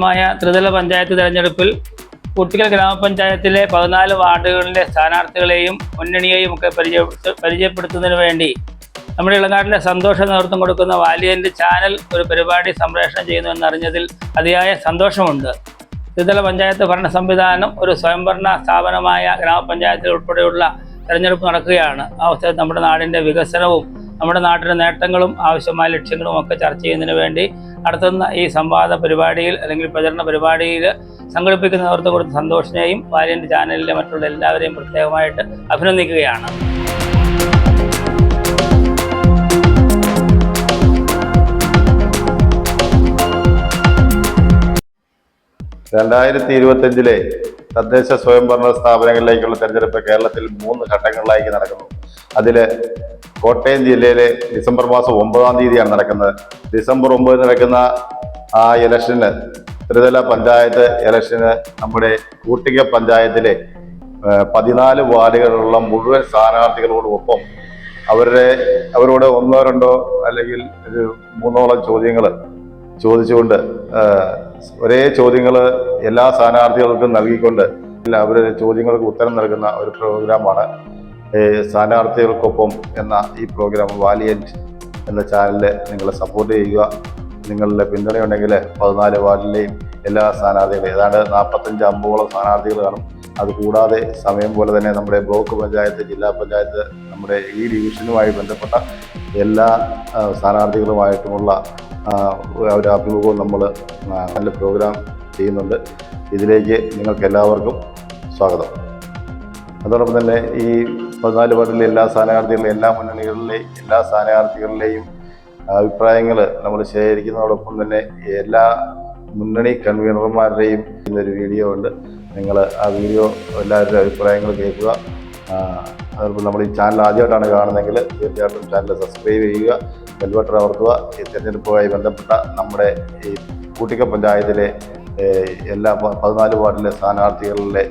സംസ്ഥാനമായ ത്രിതല പഞ്ചായത്ത് തെരഞ്ഞെടുപ്പിൽ കുട്ടികൾ ഗ്രാമപഞ്ചായത്തിലെ പതിനാല് വാർഡുകളിലെ സ്ഥാനാർത്ഥികളെയും മുന്നണിയെയും ഒക്കെ പരിചയപ്പെടുത്ത പരിചയപ്പെടുത്തുന്നതിന് വേണ്ടി നമ്മുടെ ഇളനാട്ടിലെ സന്തോഷം നേതൃത്വം കൊടുക്കുന്ന വാലിയന്റെ ചാനൽ ഒരു പരിപാടി സംപ്രേഷണം ചെയ്യുന്നുവെന്ന് അറിഞ്ഞതിൽ അതിയായ സന്തോഷമുണ്ട്. ത്രിതല പഞ്ചായത്ത് ഭരണ സംവിധാനം ഒരു സ്വയംഭരണ സ്ഥാപനമായ ഗ്രാമപഞ്ചായത്തിൽ ഉൾപ്പെടെയുള്ള തെരഞ്ഞെടുപ്പ് നടക്കുകയാണ്. ആ അവസരത്തിൽ നമ്മുടെ നാടിന്റെ വികസനവും നമ്മുടെ നാട്ടിലെ നേട്ടങ്ങളും ആവശ്യമായ ലക്ഷ്യങ്ങളും ഒക്കെ ചർച്ച ചെയ്യുന്നതിന് വേണ്ടി നടത്തുന്ന ഈ സംവാദ പരിപാടിയിൽ അല്ലെങ്കിൽ പ്രചരണ പരിപാടിയിൽ സംഘടിപ്പിക്കുന്നവർക്ക് കൊടുത്ത സന്തോഷിനെയും വാലിയന്റെ ചാനലിലെ മറ്റുള്ള എല്ലാവരെയും പ്രത്യേകമായിട്ട് അഭിനന്ദിക്കുകയാണ്. രണ്ടായിരത്തി ഇരുപത്തഞ്ചിലെ തദ്ദേശ സ്വയംഭരണ സ്ഥാപനങ്ങളിലേക്കുള്ള തെരഞ്ഞെടുപ്പ് കേരളത്തിൽ മൂന്ന് ഘട്ടങ്ങളിലായി നടക്കുന്നു. അതിൽ കോട്ടയം ജില്ലയിലെ ഡിസംബർ മാസം ഒമ്പതാം തീയതിയാണ് നടക്കുന്നത്. ഡിസംബർ ഒമ്പതിന് നടക്കുന്ന ആ ഇലക്ഷന് ത്രിതല പഞ്ചായത്ത് ഇലക്ഷന് നമ്മുടെ കൂട്ടിക പഞ്ചായത്തിലെ പതിനാല് വാർഡുകളിലുള്ള മുഴുവൻ സ്ഥാനാർത്ഥികളോടൊപ്പം അവരുടെ അവരോട് ഒന്നോ രണ്ടോ അല്ലെങ്കിൽ ഒരു മൂന്നോളം ചോദ്യങ്ങൾ ചോദിച്ചുകൊണ്ട് ഒരേ ചോദ്യങ്ങൾ എല്ലാ സ്ഥാനാർത്ഥികൾക്കും നൽകിക്കൊണ്ട് അവരുടെ ചോദ്യങ്ങൾക്ക് ഉത്തരം നൽകുന്ന ഒരു പ്രോഗ്രാമാണ് സ്ഥാനാർത്ഥികൾക്കൊപ്പം എന്ന ഈ പ്രോഗ്രാം വാലിയന്റ് എന്ന ചാനലിൽ നിങ്ങൾ സപ്പോർട്ട് ചെയ്യുക. നിങ്ങളുടെ പിന്തുണയുണ്ടെങ്കിൽ പതിനാല് വാർഡിലെയും എല്ലാ സ്ഥാനാർത്ഥികളും ഏതാണ്ട് നാൽപ്പത്തഞ്ച് അമ്പതോളം സ്ഥാനാർത്ഥികൾ കാണും. അതുകൂടാതെ സമയം പോലെ തന്നെ നമ്മുടെ ബ്ലോക്ക് പഞ്ചായത്ത് ജില്ലാ പഞ്ചായത്ത് നമ്മുടെ ഈ ഡിവിഷനുമായി ബന്ധപ്പെട്ട എല്ലാ സ്ഥാനാർത്ഥികളുമായിട്ടുമുള്ള ഒരു അഭിമുഖവും നമ്മൾ നല്ല പ്രോഗ്രാം ചെയ്യുന്നുണ്ട്. ഇതിലേക്ക് നിങ്ങൾക്ക് എല്ലാവർക്കും സ്വാഗതം. അതോടൊപ്പം തന്നെ ഈ പതിനാല് വാർഡിലെ എല്ലാ സ്ഥാനാർത്ഥികളിലെയും എല്ലാ മുന്നണികളിലെയും എല്ലാ സ്ഥാനാർത്ഥികളിലെയും അഭിപ്രായങ്ങൾ നമ്മൾ ശേഖരിക്കുന്നതോടൊപ്പം തന്നെ എല്ലാ മുന്നണി കൺവീനർമാരുടെയും ഇന്നൊരു വീഡിയോ ഉണ്ട്. നിങ്ങൾ ആ വീഡിയോ എല്ലാവരുടെയും അഭിപ്രായങ്ങൾ കേൾക്കുക. ആ, അതോടൊപ്പം നമ്മൾ ഈ ചാനൽ ആദ്യമായിട്ടാണ് കാണുന്നതെങ്കിൽ തീർച്ചയായിട്ടും ചാനൽ സബ്സ്ക്രൈബ് ചെയ്യുക ബെൽബട്ടൺ അമർത്തുക ഈ തിരഞ്ഞെടുപ്പുമായി ബന്ധപ്പെട്ട നമ്മുടെ ഈ കൂട്ടിക്ക പഞ്ചായത്തിലെ എല്ലാ പതിനാല് വാർഡിലെ സ്ഥാനാർത്ഥികളിലെ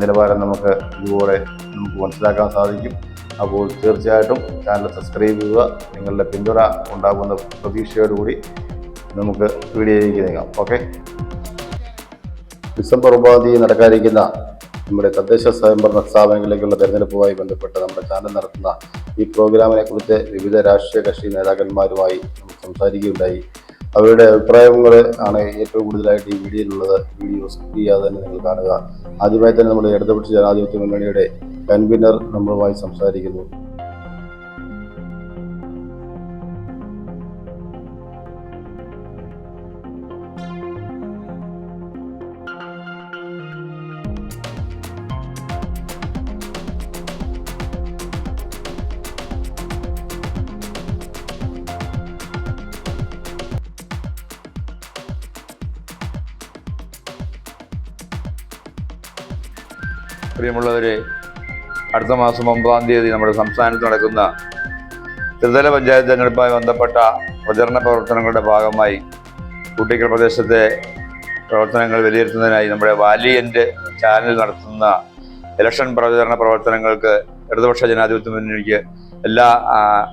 നിലവാരം നമുക്ക് ഇതുപോലെ നമുക്ക് മനസ്സിലാക്കാൻ സാധിക്കും. അപ്പോൾ തീർച്ചയായിട്ടും ചാനൽ സബ്സ്ക്രൈബ് ചെയ്യുക നിങ്ങളുടെ പിന്തുണ ഉണ്ടാകുന്ന പ്രതീക്ഷയോടുകൂടി നമുക്ക് വീഡിയോയിലേക്ക് നീങ്ങാം. ഓക്കെ ഡിസംബർ ഒമ്പതാം തീയതി നടക്കാനിരിക്കുന്ന നമ്മുടെ തദ്ദേശ സ്വയംഭരണ സ്ഥാപനങ്ങളിലേക്കുള്ള തെരഞ്ഞെടുപ്പുമായി ബന്ധപ്പെട്ട് നമ്മുടെ ചാനൽ നടത്തുന്ന ഈ പ്രോഗ്രാമിനെ കുറിച്ച് വിവിധ രാഷ്ട്രീയ കക്ഷി നേതാക്കന്മാരുമായി സംസാരിക്കുകയുണ്ടായി. അവരുടെ അഭിപ്രായങ്ങൾ ആണ് ഏറ്റവും കൂടുതലായിട്ട് ഈ വീഡിയോയിലുള്ളത്. വീഡിയോ സ്കിപ്പ് ചെയ്യാതെ തന്നെ നിങ്ങൾ കാണുക. ആദ്യമായി തന്നെ നമ്മുടെ ഇടതുപക്ഷ ജനാധിപത്യ മുന്നണിയുടെ കൺവീനർ നമ്മളുമായി സംസാരിക്കുന്നു. പ്രിയമുള്ളവരെ അടുത്ത മാസം ഒമ്പതാം തീയതി നമ്മുടെ സംസ്ഥാനത്ത് നടക്കുന്ന ത്രിതല പഞ്ചായത്ത് തെരഞ്ഞെടുപ്പുമായി ബന്ധപ്പെട്ട പ്രചരണ പ്രവർത്തനങ്ങളുടെ ഭാഗമായി കുട്ടിക്കൽ പ്രദേശത്തെ പ്രവർത്തനങ്ങൾ വിലയിരുത്തുന്നതിനായി നമ്മുടെ വാലിയന്റെ ചാനൽ നടത്തുന്ന ഇലക്ഷൻ പ്രചരണ പ്രവർത്തനങ്ങൾക്ക് ഇടതുപക്ഷ ജനാധിപത്യ മുന്നണിക്ക് എല്ലാ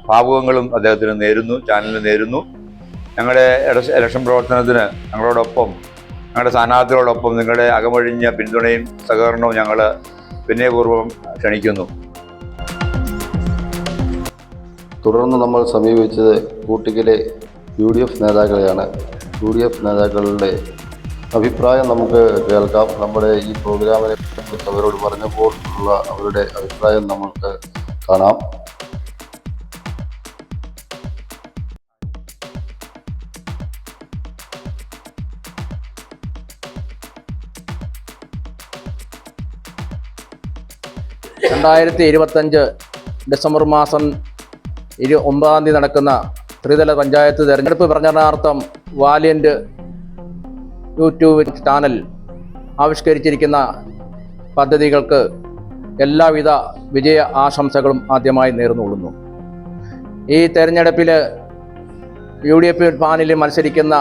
ഭാവുകങ്ങളും അദ്ദേഹത്തിന് നേരുന്നു ചാനലിന് നേരുന്നു. ഞങ്ങളുടെ ഇലക്ഷ- ഇലക്ഷൻ പ്രവർത്തനത്തിന് ഞങ്ങളോടൊപ്പം ഞങ്ങളുടെ സ്ഥാനാർത്ഥികളോടൊപ്പം നിങ്ങളുടെ അകമൊഴിഞ്ഞ പിന്തുണയും സഹകരണവും ഞങ്ങൾ വിനയപൂർവം ക്ഷണിക്കുന്നു. തുടർന്ന് നമ്മൾ സമീപിച്ചത് കൂട്ടിക്കലെ യു ഡി എഫ് നേതാക്കളെയാണ്. യു ഡി എഫ് നേതാക്കളുടെ അഭിപ്രായം നമുക്ക് കേൾക്കാം. നമ്മുടെ ഈ പ്രോഗ്രാമിനെ കുറിച്ച് അവരോട് പറഞ്ഞപ്പോൾ ഉള്ള അവരുടെ അഭിപ്രായം നമുക്ക് കാണാം. രണ്ടായിരത്തി ഇരുപത്തഞ്ച് ഡിസംബർ മാസം ഇരു ഒമ്പതാം തീയതി നടക്കുന്ന ത്രിതല പഞ്ചായത്ത് തെരഞ്ഞെടുപ്പ് പ്രചരണാർത്ഥം വാലിയന്റ് യൂട്യൂബ് ചാനൽ ആവിഷ്കരിച്ചിരിക്കുന്ന പദ്ധതികൾക്ക് എല്ലാവിധ വിജയ ആശംസകളും ആദ്യമായി നേർന്നുകൊള്ളുന്നു. ഈ തെരഞ്ഞെടുപ്പിൽ യു ഡി എഫ് പാനലിൽ മത്സരിക്കുന്ന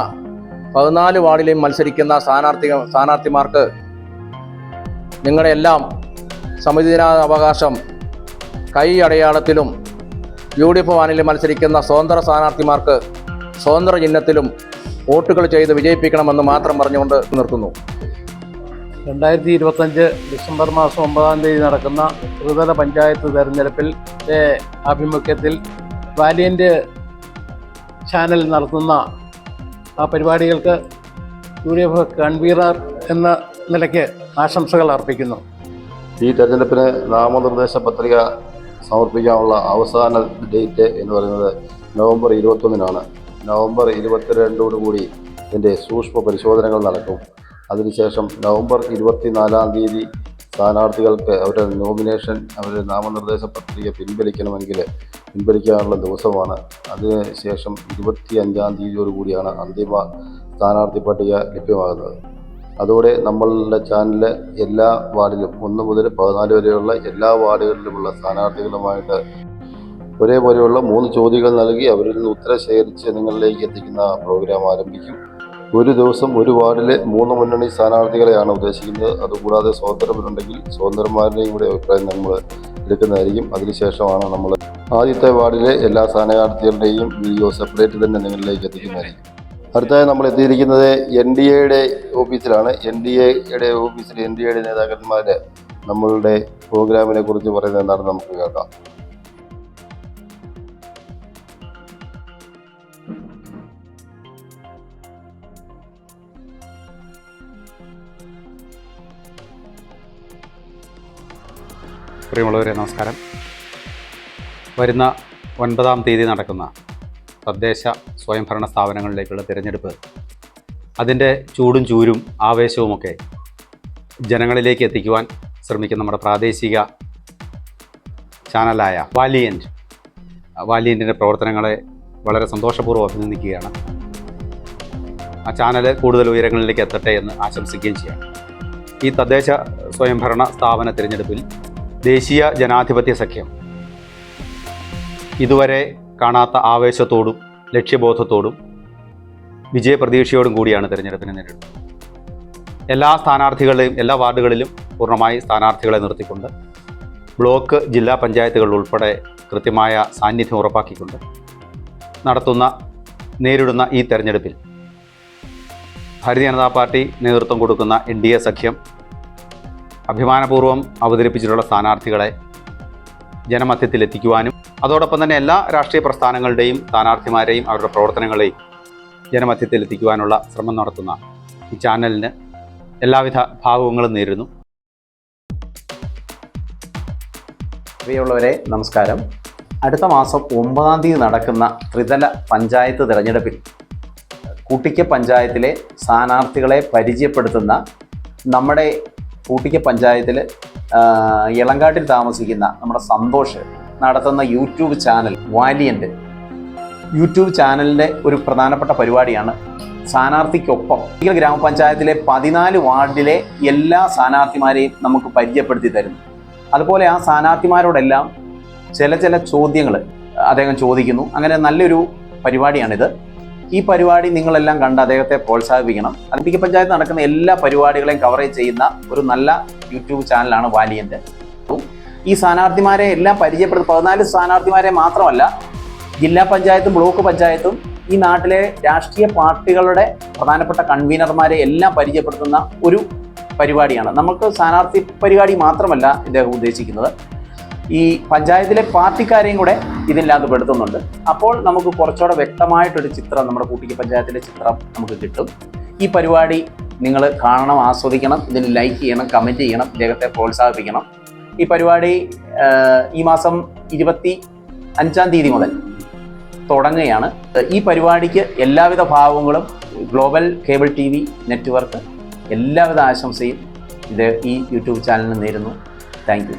പതിനാല് വാർഡിലും മത്സരിക്കുന്ന സ്ഥാനാർത്ഥി സ്ഥാനാർത്ഥിമാർക്ക് നിങ്ങളെല്ലാം സമ്മതിദാനാവകാശം കൈ അടയാളത്തിലും യു ഡി എഫ് വാനിൽ മത്സരിക്കുന്ന സ്വതന്ത്ര സ്ഥാനാർത്ഥിമാർക്ക് സ്വതന്ത്ര ചിഹ്നത്തിലും വോട്ടുകൾ ചെയ്ത് വിജയിപ്പിക്കണമെന്ന് മാത്രം പറഞ്ഞുകൊണ്ട് നിർത്തുന്നു. രണ്ടായിരത്തി ഇരുപത്തഞ്ച് ഡിസംബർ മാസം ഒമ്പതാം തീയതി നടക്കുന്ന ത്രിതല പഞ്ചായത്ത് തെരഞ്ഞെടുപ്പിൽ ആഭിമുഖ്യത്തിൽ വാലിയന്റ് ചാനൽ നടത്തുന്ന ആ പരിപാടികൾക്ക് യു ഡി എഫ് കൺവീനർ എന്ന നിലയ്ക്ക് ആശംസകൾ അർപ്പിക്കുന്നു. ഈ തെരഞ്ഞെടുപ്പിന് നാമനിർദ്ദേശ പത്രിക സമർപ്പിക്കാനുള്ള അവസാന ഡേറ്റ് എന്ന് പറയുന്നത് നവംബർ ഇരുപത്തൊന്നിനാണ്. നവംബർ ഇരുപത്തിരണ്ടോടുകൂടി ഇതിന്റെ സൂക്ഷ്മ പരിശോധനകൾ നടക്കും. അതിനുശേഷം നവംബർ ഇരുപത്തിനാലാം തീയതി സ്ഥാനാർത്ഥികൾക്ക് അവരുടെ നോമിനേഷൻ അവരുടെ നാമനിർദ്ദേശ പത്രിക പിൻവലിക്കണമെങ്കിൽ പിൻവലിക്കാനുള്ള ദിവസമാണ്. അതിനുശേഷം ഇരുപത്തി അഞ്ചാം തീയതിയോടുകൂടിയാണ് അന്തിമ സ്ഥാനാർത്ഥി പട്ടിക ലഭ്യമാകുന്നത്. അതോടെ നമ്മളുടെ ചാനൽ എല്ലാ വാർഡിലും ഒന്ന് മുതൽ പതിനാല് വരെയുള്ള എല്ലാ വാർഡുകളിലുമുള്ള സ്ഥാനാർത്ഥികളുമായിട്ട് ഒരേപോലെയുള്ള മൂന്ന് ചോദ്യങ്ങൾ നൽകി അവരിൽ നിന്ന് ഉത്തരം ശേഖരിച്ച് നിങ്ങളിലേക്ക് എത്തിക്കുന്ന പ്രോഗ്രാം ആരംഭിക്കും. ഒരു ദിവസം ഒരു വാർഡിലെ മൂന്ന് മുന്നണി സ്ഥാനാർത്ഥികളെയാണ് ഉദ്ദേശിക്കുന്നത്. അതുകൂടാതെ സ്വതന്ത്രരുണ്ടെങ്കിൽ സ്വതന്ത്രന്മാരുടെയും കൂടെ അഭിപ്രായം നമ്മൾ എടുക്കുന്നതായിരിക്കും. അതിനുശേഷമാണ് നമ്മൾ ആദ്യത്തെ വാർഡിലെ എല്ലാ സ്ഥാനാർത്ഥികളുടെയും വീഡിയോ സെപ്പറേറ്റ് തന്നെ നിങ്ങളിലേക്ക് എത്തിക്കുന്നതായിരിക്കും. അടുത്തതായി നമ്മൾ എത്തിയിരിക്കുന്നത് എൻ ഡി എയുടെ ഓഫീസിലാണ്. എൻ ഡി എയുടെ ഓഫീസിൽ എൻ ഡി എയുടെ നേതാക്കന്മാർ നമ്മളുടെ പ്രോഗ്രാമിനെ കുറിച്ച് പറയുന്നത് എന്താണെന്ന് നമുക്ക് കേൾക്കാം. പ്രിയമുള്ളവരെ നമസ്കാരം. വരുന്ന ഒൻപതാം തീയതി നടക്കുന്ന തദ്ദേശ സ്വയംഭരണ സ്ഥാപനങ്ങളിലേക്കുള്ള തിരഞ്ഞെടുപ്പ്. അതിന്റെ ചൂടും ചൂരും ആവേശവുമൊക്കെ ജനങ്ങളിലേക്ക് എത്തിക്കുവാൻ ശ്രമിക്കുന്ന നമ്മുടെ പ്രാദേശിക ചാനലായ വാലിയന്റ് വാലിയന്റിന്റെ പ്രവർത്തനങ്ങളെ വളരെ സന്തോഷപൂർവം അഭിനന്ദിക്കുകയാണ്. ആ ചാനൽ കൂടുതൽ ഉയരങ്ങളിലേക്ക് എത്തട്ടെ എന്ന് ആശംസിക്കുകയും ചെയ്യാം ഈ തദ്ദേശ സ്വയംഭരണ സ്ഥാപന തിരഞ്ഞെടുപ്പിൽ ദേശീയ ജനാധിപത്യ സഖ്യം ഇതുവരെ കാണാത്ത ആവേശത്തോടും ലക്ഷ്യബോധത്തോടും വിജയപ്രതീക്ഷയോടും കൂടിയാണ് തിരഞ്ഞെടുപ്പിനെ നേരിടുന്നത്. എല്ലാ സ്ഥാനാർത്ഥികളെയും എല്ലാ വാർഡുകളിലും പൂർണമായി സ്ഥാനാർത്ഥികളെ നിർത്തിക്കൊണ്ട് ബ്ലോക്ക് ജില്ലാ പഞ്ചായത്തുകൾ ഉൾപ്പെടെ കൃത്യമായ സാന്നിധ്യം ഉറപ്പാക്കിക്കൊണ്ട് നടത്തുന്ന നേരിടുന്ന ഈ തെരഞ്ഞെടുപ്പിൽ ഭാരതീയ ജനതാ പാർട്ടി നേതൃത്വം കൊടുക്കുന്ന എൻ ഡി എ സഖ്യം അഭിമാനപൂർവം അവതരിപ്പിച്ചിട്ടുള്ള സ്ഥാനാർത്ഥികളെ ജനമധ്യത്തിൽ എത്തിക്കുവാനും അതോടൊപ്പം തന്നെ എല്ലാ രാഷ്ട്രീയ പ്രസ്ഥാനങ്ങളുടെയും സ്ഥാനാർത്ഥിമാരെയും അവരുടെ പ്രവർത്തനങ്ങളെയും ജനമധ്യത്തിൽ എത്തിക്കുവാനുള്ള ശ്രമം നടത്തുന്ന ഈ ചാനലിന് എല്ലാവിധ ഭാവങ്ങളും നേരുന്നു. പ്രിയമുള്ളവരെ നമസ്കാരം. അടുത്ത മാസം ഒമ്പതാം തീയതി നടക്കുന്ന ത്രിതല പഞ്ചായത്ത് തിരഞ്ഞെടുപ്പിൽ കൂട്ടിക്ക പഞ്ചായത്തിലെ സ്ഥാനാർത്ഥികളെ പരിചയപ്പെടുത്തുന്ന നമ്മുടെ കൂട്ടിക്ക പഞ്ചായത്തിൽ ഇളങ്കാട്ടിൽ താമസിക്കുന്ന നമ്മുടെ സന്തോഷ് നടത്തുന്ന യൂട്യൂബ് ചാനൽ വാലിയന്റ് യൂട്യൂബ് ചാനലിന്റെ ഒരു പ്രധാനപ്പെട്ട പരിപാടിയാണ് സ്ഥാനാർത്ഥിക്കൊപ്പം. ഈ ഗ്രാമപഞ്ചായത്തിലെ പതിനാല് വാർഡിലെ എല്ലാ സ്ഥാനാർത്ഥിമാരെയും നമുക്ക് പരിചയപ്പെടുത്തി തരും. അതുപോലെ ആ സ്ഥാനാർത്ഥിമാരോടെല്ലാം ചില ചില ചോദ്യങ്ങൾ അദ്ദേഹം ചോദിക്കുന്നു. അങ്ങനെ നല്ലൊരു പരിപാടിയാണിത്. ഈ പരിപാടി നിങ്ങളെല്ലാം കണ്ട് അദ്ദേഹത്തെ പ്രോത്സാഹിപ്പിക്കണം. അലമ്പിക്ക പഞ്ചായത്ത് നടക്കുന്ന എല്ലാ പരിപാടികളെയും കവറേജ് ചെയ്യുന്ന ഒരു നല്ല യൂട്യൂബ് ചാനലാണ് വാലിയന്റെ ഈ സ്ഥാനാർത്ഥിമാരെ എല്ലാം പരിചയപ്പെടുത്തും. പതിനാല് സ്ഥാനാർത്ഥിമാരെ മാത്രമല്ല ജില്ലാ പഞ്ചായത്തും ബ്ലോക്ക് പഞ്ചായത്തും ഈ നാട്ടിലെ രാഷ്ട്രീയ പാർട്ടികളുടെ പ്രധാനപ്പെട്ട കൺവീനർമാരെ എല്ലാം പരിചയപ്പെടുത്തുന്ന ഒരു പരിപാടിയാണ്. നമുക്ക് സ്ഥാനാർത്ഥി പരിപാടി മാത്രമല്ല ഇദ്ദേഹം ഉദ്ദേശിക്കുന്നത്. ഈ പഞ്ചായത്തിലെ പാർട്ടിക്കാരെയും കൂടെ ഇതിനകത്ത് പെടുത്തുന്നുണ്ട്. അപ്പോൾ നമുക്ക് കുറച്ചുകൂടെ വ്യക്തമായിട്ടൊരു ചിത്രം നമ്മുടെ കൂട്ടിക്ക് പഞ്ചായത്തിലെ ചിത്രം നമുക്ക് കിട്ടും. ഈ പരിപാടി നിങ്ങൾ കാണണം ആസ്വദിക്കണം ഇതിന് ലൈക്ക് ചെയ്യണം കമന്റ് ചെയ്യണം ഇദ്ദേഹത്തെ പ്രോത്സാഹിപ്പിക്കണം. ഈ പരിപാടി ഈ മാസം ഇരുപത്തി അഞ്ചാം തീയതി മുതൽ തുടങ്ങുകയാണ്. ഈ പരിപാടിക്ക് എല്ലാവിധ ഭാവങ്ങളും global cable T V network എല്ലാവിധ ആശംസയും ഇത് ഈ യൂട്യൂബ് ചാനലിന് നേരുന്നു. താങ്ക്